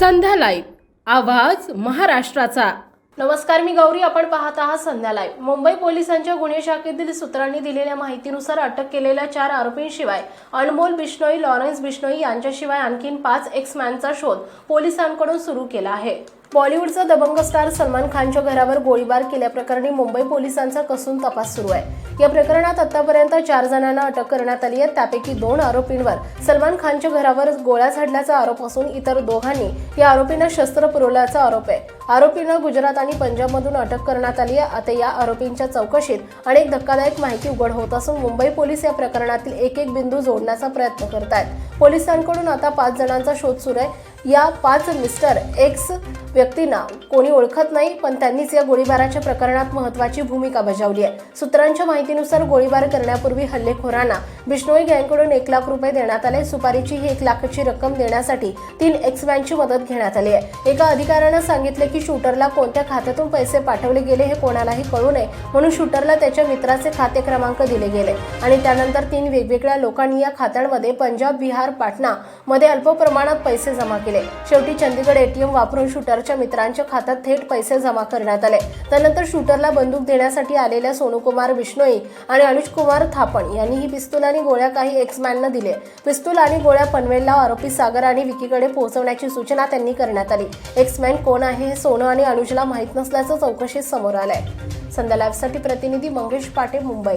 संध्या live. आवाज महाराष्ट्राचा. नमस्कार मी गौरी. आपण पाहत आहात संध्या लाईव्ह. मुंबई पोलिसांच्या गुन्हे शाखेतील सूत्रांनी दिलेल्या माहितीनुसार अटक केलेल्या चार आरोपींशिवाय अनमोल बिश्नोई लॉरेन्स बिश्नोई यांच्याशिवाय आणखीन पाच एक्समॅनचा शोध पोलिसांकडून सुरू केला आहे. बॉलिवूडचा दबंग स्टार सलमान खानच्या घरावर गोळीबार केल्याप्रकरणी मुंबई पोलिसांचा कसून तपास सुरू आहे. या प्रकरणात आतापर्यंत चार जणांना अटक करण्यात आली आहे. त्यापैकी दोन आरोपींवर सलमान खानच्या घरावर गोळ्या झाडल्याचा आरोप असून इतर दोघांनी या आरोपींना शस्त्र पुरवल्याचा आरोप आहे. आरोपींना गुजरात आणि पंजाबमधून अटक करण्यात आली आहे. आता या आरोपींच्या चौकशीत अनेक धक्कादायक माहिती उघड होत असून मुंबई पोलीस या प्रकरणातील एक एक बिंदू जोडण्याचा प्रयत्न करत आहेत पोलिसांकडून आता पाच जणांचा शोध सुरू आहे. या पाच मिस्टर एक्स व्यक्तींना कोणी ओळखत नाही पण त्यांनीच या गोळीबाराच्या प्रकरणात महत्वाची भूमिका बजावली आहे. सूत्रांच्या माहितीनुसार गोळीबार करण्यापूर्वी हल्लेखोरांना बिष्णोई गँगकडून एक लाख रुपये देण्यात आले. सुपारीची ही एक लाखाची रक्कम देण्यासाठी तीन एक्समॅनची मदत घेण्यात आली आहे. एका अधिकाऱ्यानं सांगितले की शूटरला कोणत्या खात्यातून पैसे पाठवले गेले हे कोणालाही कळू नये म्हणून शूटरला त्याच्या मित्राचे खाते क्रमांक दिले गेले आणि त्यानंतर तीन वेगवेगळ्या लोकांनी या खात्यांमध्ये पंजाब बिहार पाटणा मध्ये अल्प प्रमाणात पैसे जमा केले. शेवटी चंदीगड एटीएम वापरून शूटर शूटरच्या मित्रांच्या खात्यात थेट पैसे जमा करण्यात आले. त्यानंतर शूटरला बंदूक देण्यासाठी आलेल्या सोनूकुमार बिश्नोई आणि अनुजकुमार थापण यांनी ही पिस्तूल आणि गोळ्या काही एक्समॅनना दिले. पिस्तूल आणि गोळ्या पनवेलला आरोपी सागर आणि विकीकडे पोहोचवण्याची सूचना त्यांनी करण्यात आली. एक्समॅन कोण आहे हे सोनं आणि अनुजला माहीत नसल्याचं चौकशीत समोर आलंय. संध्या लाईव्हसाठी प्रतिनिधी मंगेश पाटे मुंबई.